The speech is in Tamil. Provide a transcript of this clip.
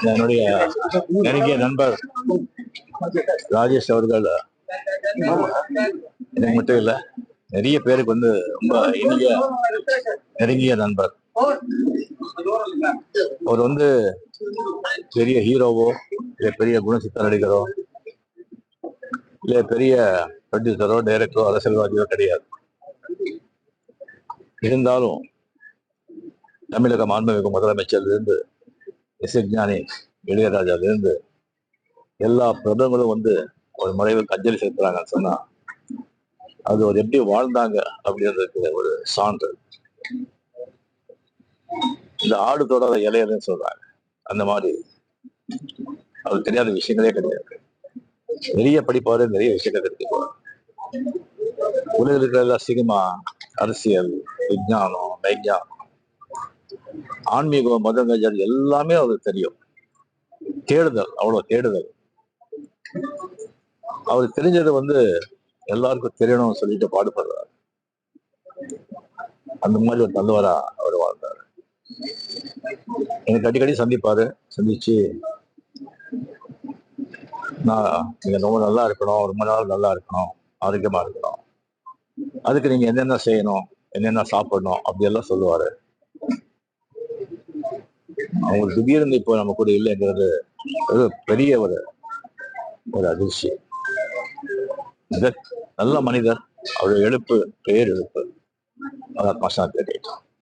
என்னுடைய நெருங்கிய நண்பர் ராஜேஷ் அவர்கள். எனக்கு மட்டும் இல்ல நிறைய பேருக்கு வந்து ரொம்ப இனிய நெருங்கிய நண்பர். அவர் வந்து பெரிய ஹீரோவோ இல்ல பெரிய குணசித்த நடிகரோ இல்ல பெரிய ப்ரொடியூசரோ டைரக்டரோ அரசியல்வாதியோ கிடையாது. இருந்தாலும் தமிழக மாண்புமிகு முதலமைச்சர்லேருந்து இசைஞானி இளையராஜாவிலிருந்து எல்லா பிரபலங்களும் வந்து ஒரு மறைவுக்கு அஞ்சலி செலுத்துறாங்கன்னு சொன்னா அது ஒரு எப்படி வாழ்ந்தாங்க அப்படின்றதுக்கு ஒரு சான்று. இந்த ஆடு தொடர இலையன்னு சொல்றாங்க. அந்த மாதிரி. அவருக்கு தெரியாத விஷயங்களே கிடையாது. நிறைய படிப்பாரு நிறைய விஷயங்கள் தெரிஞ்சுக்குவார் உலகில் இருக்கிற எல்லா சினிமா அரசியல் விஞ்ஞானம் வைஞ்ஞானம் ஆன்மீகம் மதங்கள் எல்லாமே அவருக்கு தெரியும். தேடுதல் அவ்வளவு தேடுதல். அவருக்கு தெரிஞ்சது வந்து எல்லாருக்கும் தெரியணும்னு சொல்லிட்டு பாடுபடுறாரு. அந்த மாதிரி ஒரு நல்லவரா அவர் வாழ்ந்தார். எனக்கு அடிக்கடி சந்திப்பாரு சந்திச்சு நான் நீங்க ரொம்ப நல்லா இருக்கணும் ரொம்ப நாள் நல்லா இருக்கணும் ஆரோக்கியமா இருக்கணும். அதுக்கு நீங்க என்னென்ன செய்யணும் என்னென்ன சாப்பிடணும் அப்படி எல்லாம் சொல்லுவாரு. அவங்க திடீர்னு இப்போ நம்ம கூட இல்லைங்கிறது பெரிய ஒரு ஒரு அதிர்ச்சி. நல்ல மனிதர் அவருடைய எழுப்பு பேர் எழுப்பு அதான் மசாந்தி கேட்டோம்.